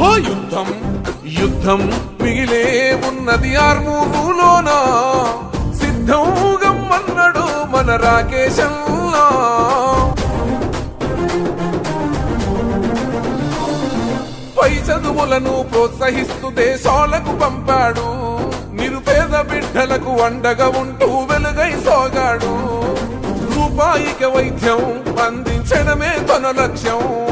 ఓ యుద్ధం యుద్ధం మిగిలే ఉన్నది ఆర్మూరులోన. సిద్ధం అన్నాడు మన రాకేశంలా. పై చదువులను ప్రోత్సహిస్తూ దేశాలకు పంపాడు. నిరుపేద బిడ్డలకు అండగా ఉంటూ వెలుగై సాగాడు. రూపాయిక వైద్యం అందించడమే తన లక్ష్యం.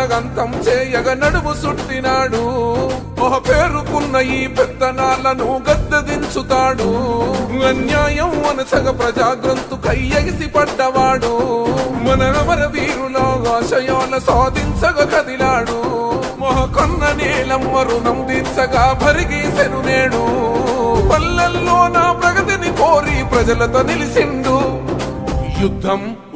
పాలన చేయగ నడుము సుట్టినాడు. ఒక పేరుకున్న ఈ పెత్తనాలను గద్దదించుతాడు. అన్యాయం అనసగ ప్రజాగ్రంథు కయ్యగిసి పడ్డవాడు. మన అమర వీరులో ఆశయాల సాధించగ కదిలాడు. మొహకొన్న నీలమ్మ రుణం దించగా భరిగీసెను నేడు. పల్లెల్లో నా ప్రగతిని కోరి ప్రజలతో నిలిసిండు. యుద్ధం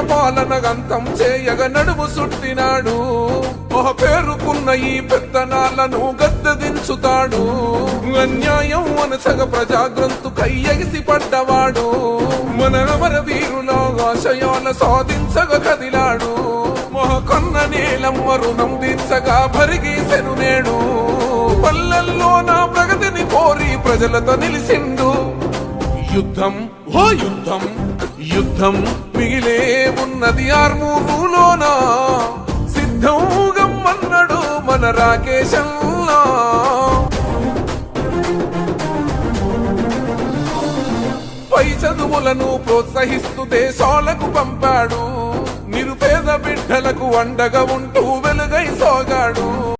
పాలన గంతం చేయగ నడుము సుట్టినాడు. ఒక పేరుకున్న ఈ పెత్తనాలను గద్దదించుతాడు. అన్యాయం అనసగ ప్రజాగ్రంథు కయ్యగిసి పడ్డవాడు. మన అమర వీరుల ఆశయాల సాధించగ కదిలాడు. మొహకొన్న నీలమ్మ రుణం తీర్చగా భరిగీసెను నేడు. పల్లెల్లో నా ప్రగతిని కోరి ప్రజలతో నిలిసిండు. యుద్ధం ఓ యుద్ధం. యుద్ధం మిగిలే ఉన్నది ఆర్మూరులోనా? సిద్ధం గమ్మన్నడు మన రాకేశంలో పై చదువులను ప్రోత్సహిస్తూ దేశాలకు పంపాడు. నిరుపేద బిడ్డలకు అండగా ఉంటూ వెలుగై సోగాడు.